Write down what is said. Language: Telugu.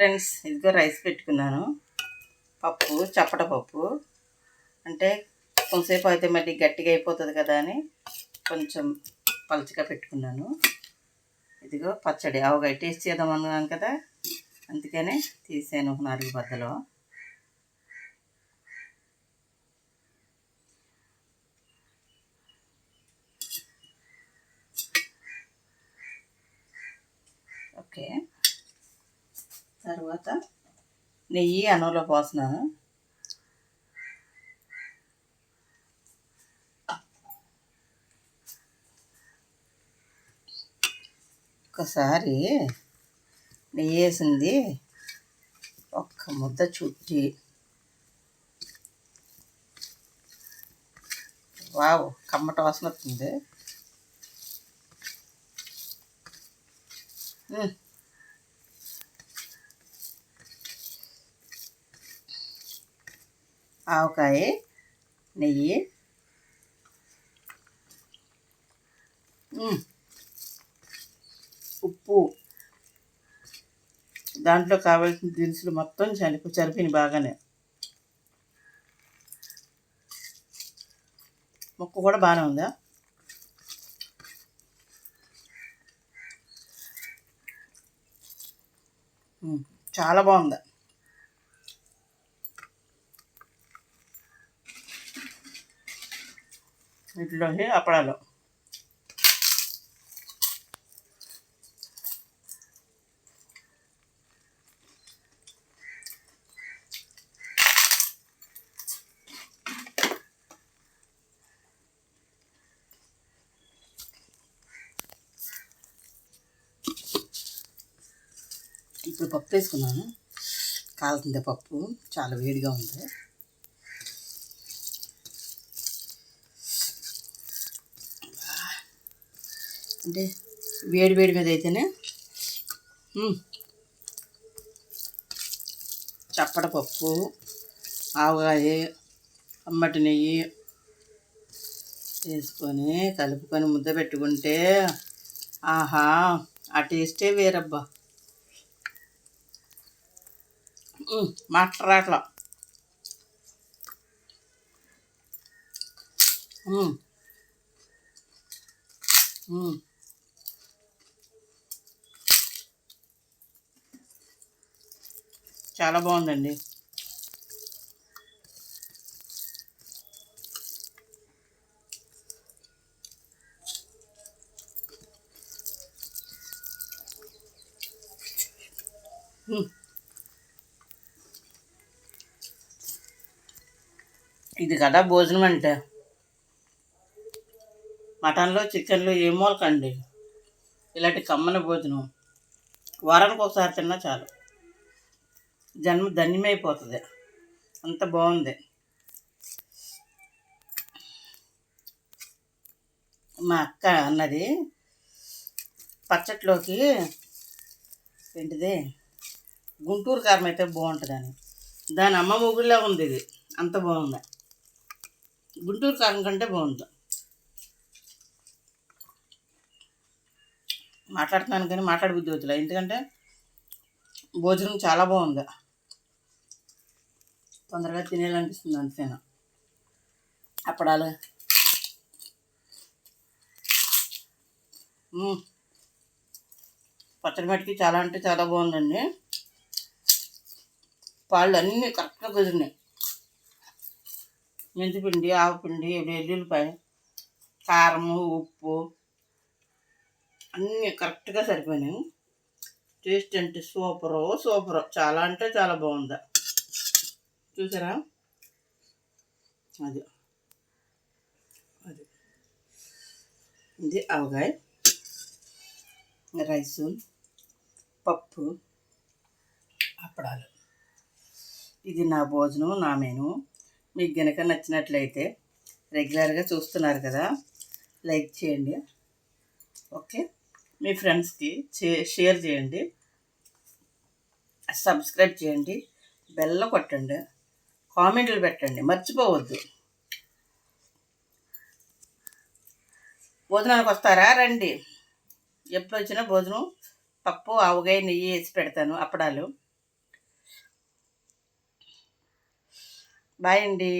ఫ్రెండ్స్ ఇదిగో రైస్ పెట్టుకున్నాను. పప్పు చప్పట పప్పు. అంటే కొంతసేపు అయితే మళ్ళీ గట్టిగా అయిపోతుంది కదా అని కొంచెం పలుచగా పెట్టుకున్నాను. ఇదిగో పచ్చడి ఆవకాయ టేస్ట్ చేద్దాం అనుకున్నాను కదా. అందుకనే తీసాను ఒక నాలుగు బద్దలు. ఓకే. తర్వాత నెయ్యి అన్నంలో పోస్తున్నాను. ఒకసారి నెయ్యి వేసింది. ఒక్క ముద్ద చుట్టి. వావ్ కమ్మట వాసన వస్తుంది. ఆవకాయ నెయ్యి. ఉప్పు. దాంట్లో కావాల్సిన దినుసులు మొత్తం చనిపో చనిపోయినాయి బాగానే. ముక్క కూడా బాగానే ఉందా? చాలా బాగుందా? వీటిలోకి అప్పడాలు ఇప్పుడు పప్పు వేసుకున్నాను. కాలుతుంది పప్పు. చాలా వేడిగా ఉంది. అంటే వేడి వేడి మీద అయితేనే మ్మ్. పప్పు ఆవకాయ అమ్మటి నెయ్యి వేసుకొని కలుపుకొని ముద్ద పెట్టుకుంటే ఆహా ఆ టేస్టే వేరబ్బా మ్మ్. మాట్లాడట్లా Mm. చాలా బాగుందండి. ఇది కదా భోజనం అంటే. మటన్లో చికెన్లో ఏ మూలకండి? ఇలాంటి కమ్మని భోజనం. వారానికి ఒకసారి తిన్నా చాలు. జన్మ ధన్యమైపోతుంది. అంత బాగుంది. మా అక్క అన్నది పచ్చట్లోకి ఏంటిది? గుంటూరు కారం అయితే బాగుంటుందని. దాని అమ్మ మొగుళ్ళే ఉంది ఇది. అంత బాగుంది. గుంటూరు కారం కంటే బాగుంది. మాట్లాడుతున్నాను కానీ మాట్లాడబుద్ధి అవుతుంది ఎందుకంటే భోజనం చాలా బాగుంది. తొందరగా తినేయాలనిపిస్తుంది అంతేనా? అప్పడాలు. పచ్చడి మట్టికి చాలా అంటే చాలా బాగుందండి. పాళ్ళు అన్నీ కరెక్ట్గా కుదిరినాయి. మెంతిపిండి ఆవపిండి వెల్లుల్లిపాయ కారము ఉప్పు అన్నీ కరెక్ట్గా సరిపోయినాయి. టేస్ట్ అంటే సూపరు సూపరు. చాలా అంటే చాలా బాగుంది. చూసారా? అది. అది. ఇది అవగాయ రైసు పప్పు అప్పడాలు. ఇది నా భోజనం నా మెను. మీకు గనక నచ్చినట్లయితే రెగ్యులర్గా చూస్తున్నారు కదా లైక్ చేయండి. ఓకే? మీ ఫ్రెండ్స్కి షేర్ చేయండి. సబ్స్క్రైబ్ చేయండి. బెల్ల కొట్టండి. కామెంట్లు పెట్టండి. మర్చిపోవద్దు. భోజనానికి వస్తారా? రండి. ఎప్పుడు వచ్చినా భోజనం పప్పు ఆవుగాయ నెయ్యి వేసి పెడతాను. అప్పడాలు. బాయ్ అండి.